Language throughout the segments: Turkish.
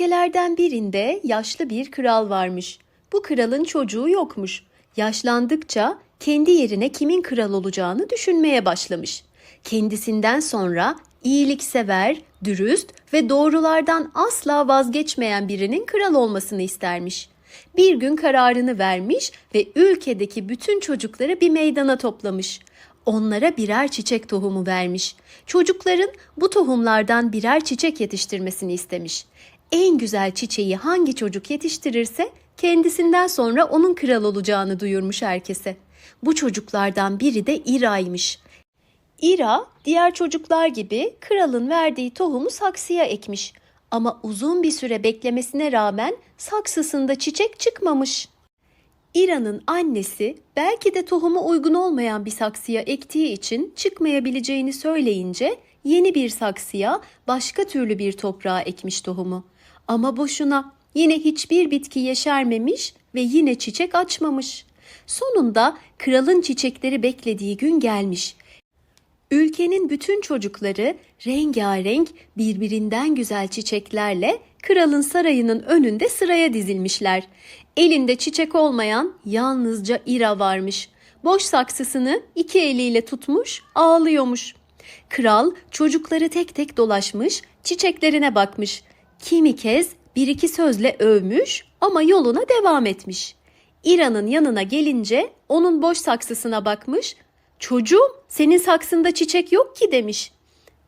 Ülkelerden birinde yaşlı bir kral varmış. Bu kralın çocuğu yokmuş. Yaşlandıkça kendi yerine kimin kral olacağını düşünmeye başlamış. Kendisinden sonra iyiliksever, dürüst ve doğrulardan asla vazgeçmeyen birinin kral olmasını istermiş. Bir gün kararını vermiş ve ülkedeki bütün çocukları bir meydana toplamış. Onlara birer çiçek tohumu vermiş. Çocukların bu tohumlardan birer çiçek yetiştirmesini istemiş. En güzel çiçeği hangi çocuk yetiştirirse kendisinden sonra onun kral olacağını duyurmuş herkese. Bu çocuklardan biri de İra'ymış. İra diğer çocuklar gibi kralın verdiği tohumu saksıya ekmiş. Ama uzun bir süre beklemesine rağmen saksısında çiçek çıkmamış. İra'nın annesi belki de tohumu uygun olmayan bir saksıya ektiği için çıkmayabileceğini söyleyince yeni bir saksıya başka türlü bir toprağa ekmiş tohumu. Ama boşuna yine hiçbir bitki yeşermemiş ve yine çiçek açmamış. Sonunda kralın çiçekleri beklediği gün gelmiş. Ülkenin bütün çocukları rengarenk birbirinden güzel çiçeklerle kralın sarayının önünde sıraya dizilmişler. Elinde çiçek olmayan yalnızca İra varmış. Boş saksısını iki eliyle tutmuş, ağlıyormuş. Kral çocukları tek tek dolaşmış, çiçeklerine bakmış. Kimi kez bir iki sözle övmüş ama yoluna devam etmiş. İra'nın yanına gelince onun boş saksısına bakmış, Çocuğum senin saksında çiçek yok ki demiş.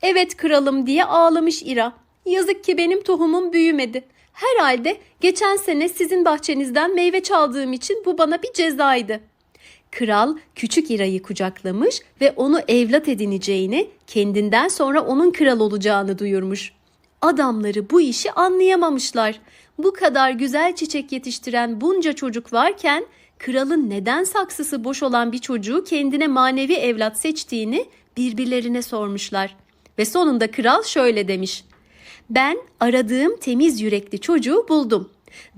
Evet kralım diye ağlamış İra. Yazık ki benim tohumum büyümedi. Herhalde geçen sene sizin bahçenizden meyve çaldığım için bu bana bir cezaydı. Kral küçük İra'yı kucaklamış ve onu evlat edineceğini, kendinden sonra onun kral olacağını duyurmuş. Adamları bu işi anlayamamışlar. Bu kadar güzel çiçek yetiştiren bunca çocuk varken kralın neden saksısı boş olan bir çocuğu kendine manevi evlat seçtiğini birbirlerine sormuşlar. Ve sonunda kral şöyle demiş. Ben aradığım temiz yürekli çocuğu buldum.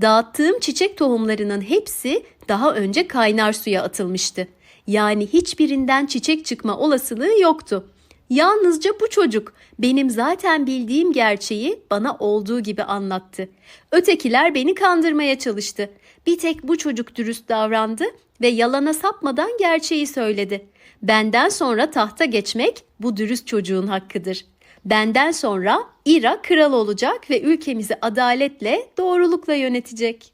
Dağıttığım çiçek tohumlarının hepsi daha önce kaynar suya atılmıştı. Yani hiçbirinden çiçek çıkma olasılığı yoktu. Yalnızca bu çocuk benim zaten bildiğim gerçeği bana olduğu gibi anlattı. Ötekiler beni kandırmaya çalıştı. Bir tek bu çocuk dürüst davrandı ve yalana sapmadan gerçeği söyledi. Benden sonra tahta geçmek bu dürüst çocuğun hakkıdır. Benden sonra İra kral olacak ve ülkemizi adaletle, doğrulukla yönetecek.